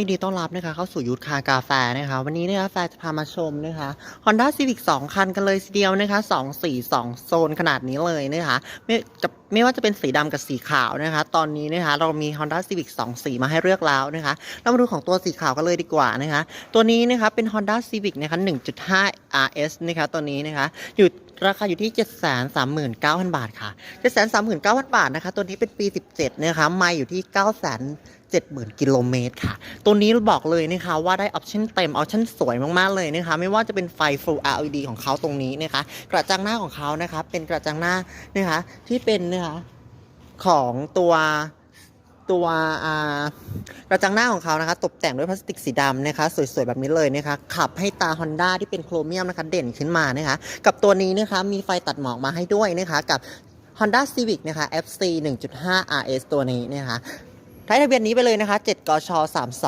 ยินดีต้อนรับนะคะเข้าสู่ยูทคากาแฟนะคะ วันนี้นะคะแฟจะพามาชมนะคะ Honda Civic 2 คันกันเลยทีเดียวนะคะ 2 สี 2 โซนขนาดนี้เลยนะคะไม่จะไม่ว่าจะเป็นสีดำกับสีขาวนะคะ ตอนนี้นะคะเรามี Honda Civic 2 สีมาให้เลือกแล้วนะคะเรามาดูของตัวสีขาวกันเลยดีกว่านะคะ ตัวนี้นะคะเป็น Honda Civic นะคะ1.5 RS นะคะตัวนี้นะคะอยู่ ราคาอยู่ที่ 739,000 บาทค่ะ 739,000 บาทนะคะ ตัวนี้เป็นปี 17 นะคะ ไม่อยู่ที่970,000 กิโลเมตรค่ะ ตัวนี้บอกเลยนะคะว่าได้ออปชั่นเต็ม ออปชั่นสวยมาก ๆ เลยนะคะ ไม่ว่าจะเป็นไฟ Full LED ของเขาตรงนี้นะคะ กระจังหน้าของเขานะคะ เป็นกระจังหน้านะคะที่เป็นนะคะของตัวตัวอ่า กระจังหน้าของเขานะคะ ตกแต่งด้วยพลาสติกสีดำนะคะ สวยๆ แบบนี้เลยนะคะ ขับให้ตา Honda ที่เป็นโครเมียมนะคะ เด่นขึ้นมานะคะ กับตัวนี้นะคะ มีไฟตัดหมอกมาให้ด้วยนะคะ กับ Honda Civic นะคะ FC 1.5 RS ตัวนี้นะคะท้ายทะเบียนนี้ไปเลยนะคะ 7 กช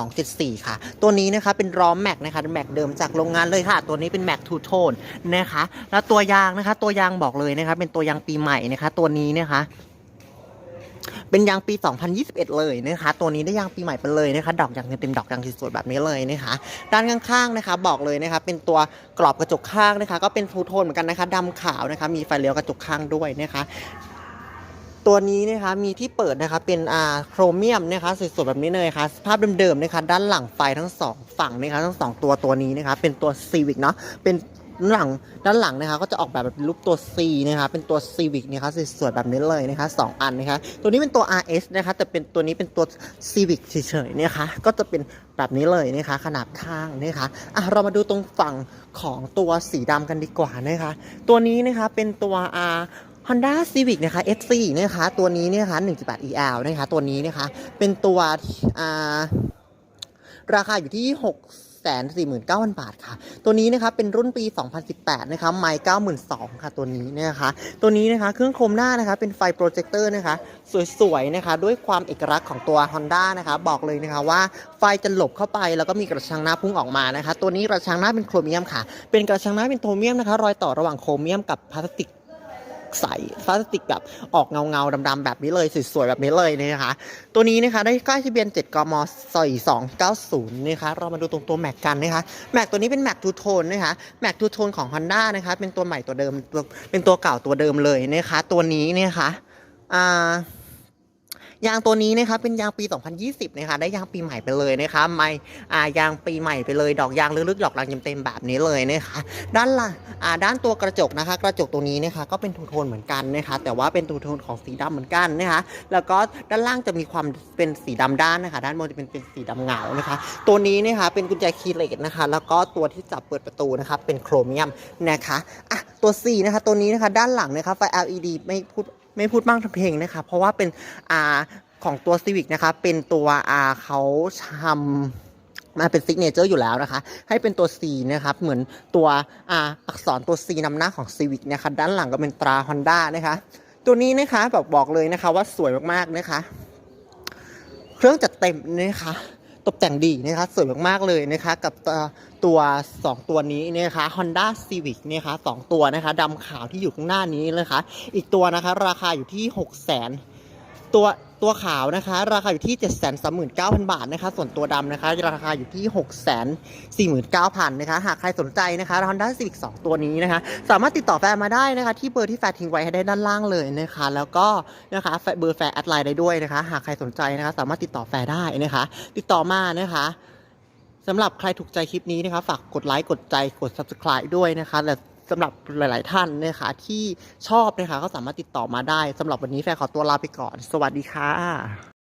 3274 ค่ะ ตัวนี้นะคะเป็นล้อมแม็กนะคะแม็กเดิมจากโรงงานเลยค่ะ ตัวนี้เป็นแม็กทูโทนนะคะ แล้วตัวยางนะคะ ตัวยางบอกเลยนะคะ เป็นตัวยางปีใหม่นะคะ ตัวนี้นะคะ เป็นยางปี 2021 เลยนะคะ ตัวนี้ได้ยางปีใหม่ไปเลยนะคะ ดอกยางเต็มดอกยางสวยๆแบบนี้เลยนะคะ ด้านข้างๆนะคะ บอกเลยนะคะ เป็นตัวกรอบกระจกข้างนะคะ ก็เป็นทูโทนเหมือนกันนะคะดำขาวนะคะ มีไฟเลี้ยวกระจกข้างด้วยนะคะตัวนี้นะคะมีที่เปิดนะคะเป็นอ่าโครเมียมนะคะสวยๆแบบนี้เลยค่ะสภาพเดิมๆนะคะด้านหลังไฟทั้งสองฝั่งนะคะทั้งสองตัวตัวนี้นะคะเป็นตัว Civic เนาะเป็น หลังด้านหลังนะคะก็จะออกแบบแบบรูปตัว C นะคะเป็นตัว Civic นะคะสวยๆแบบนี้เลยนะคะสองอันนะคะตัวนี้เป็นตัว RS นะคะแต่เป็นตัวนี้เป็นตัว Civic เฉยๆนะคะก็จะเป็นแบบนี้เลยนะคะขนาดข้างนะคะอะเรามาดูตรงฝั่งของตัวสีดำกันดีกว่านะคะตัวนี้นะคะเป็นตัว R Honda Civic นะคะ FC นะคะตัวนี้เนี่ยนะคะ1.8 EL นะคะตัวนี้นะคะเป็นตัวอ่าราคาอยู่ที่6 49,000 บาทค่ะ ตัวนี้นะคะเป็นรุ่นปี 2018 นะคะไมค์92,000 ค่ะ ตัวนี้นะคะ ตัวนี้นะคะเครื่องโคมหน้านะคะเป็นไฟโปรเจคเตอร์นะคะ สวยๆนะคะ ด้วยความเอกลักษณ์ของตัว Honda นะคะ บอกเลยนะคะว่าไฟจะหลบเข้าไปแล้วก็มีกระชังหน้าพุ่งออกมานะคะ ตัวนี้กระชังหน้าเป็นโครเมียมค่ะ เป็นกระชังหน้าเป็นโครเมียมนะคะ รอยต่อระหว่างโครเมียมกับพลาสติก ใสพลาสติกแบบออกเงาเงาๆดำๆแบบนี้เลยสวยๆแบบนี้เลยนะคะ ตัวนี้นะคะได้ใกล้ทะเบียน 7 กม4290นะคะเรามาดูตรงตัวแม็กกันนะคะแม็กตัวนี้เป็นแม็กทูโทนนะคะแม็กทูโทนของ Honda นะคะเป็นตัวใหม่ตัวเดิมเป็นตัวเก่าตัวเดิมเลยนะคะตัวนี้นะคะอ่า ยางตัวนี้นะคะเป็นยางปี 2020นะคะได้ยางปีใหม่ไปเลยนะคะไม่อ่ายางปีใหม่ไปเลยดอกยางลึกๆดอกยางเต็มๆแบบนี้เลยนะคะด้านล่างอ่าด้านตัวกระจกนะคะ กระจกตรงนี้นะคะก็เป็นทูโทนเหมือนกันนะคะแต่ว่าเป็นทูโทนของสีดำเหมือนกันนะคะแล้วก็ด้านล่างจะมีความเป็นสีดำด้านนะคะ ด้านบนจะเป็นเป็นสีดำเงานะคะ ตัวนี้นะคะเป็นกุญแจคีย์เลสนะคะ แล้วก็ตัวที่จับเปิดประตูนะคะเป็นโครเมียมนะคะอะตัว C นะคะตัวนี้นะคะด้านหลังนะคะไฟ LED ไม่พูด ไม่พูดมากทำเพลงนะคะ เพราะว่าเป็นอ่าของตัว Civic นะคะ เป็นตัวอ่าเขาทำมาเป็นซิกเนเจอร์อยู่แล้วนะคะ ให้เป็นตัว C นะครับ เหมือนตัวอ่าอักษรตัว C นำหน้าของ Civic นะคะ ด้านหลังก็เป็นตรา Honda นะคะ ตัวนี้นะคะแบบบอกเลยนะคะว่าสวยมากๆนะคะ เครื่องจัดเต็มนะคะ ตกแต่งดีนะคะสวยมากๆเลยนะคะกับตัว 2 ตัวนี้นะคะ Honda Civic นะคะสองตัวนะคะดำขาวที่อยู่ข้างหน้านี้นะคะ อีกตัวนะคะ ราคาอยู่ที่ 6 0 0 0 0 0ตัวตัวขาวนะคะ ราคาอยู่ที่ 739,000 บาทนะคะ ส่วนตัวดำนะคะ ราคาอยู่ที่ 649,000นะคะ หากใครสนใจนะคะ Honda Civic 2ตัวนี้นะคะ สามารถติดต่อแฟนมาได้นะคะ ที่เบอร์ที่แฟนทิ้งไว้ให้ได้ด้านล่างเลยนะคะ แล้วก็นะคะเบอร์แฟนแอดไลน์ได้ด้วยนะคะ หากใครสนใจนะคะ สามารถติดต่อแฟนได้นะคะ ติดต่อมานะคะสำหรับใครถูกใจคลิปนี้นะคะ ฝากกดไลค์กดใจกด subscribe ด้วยนะคะและ สำหรับหลาย ๆ ท่านนะคะที่ชอบนะคะก็สามารถติดต่อมาได้สำหรับวันนี้แฟนขอตัวลาไปก่อน สวัสดีค่ะ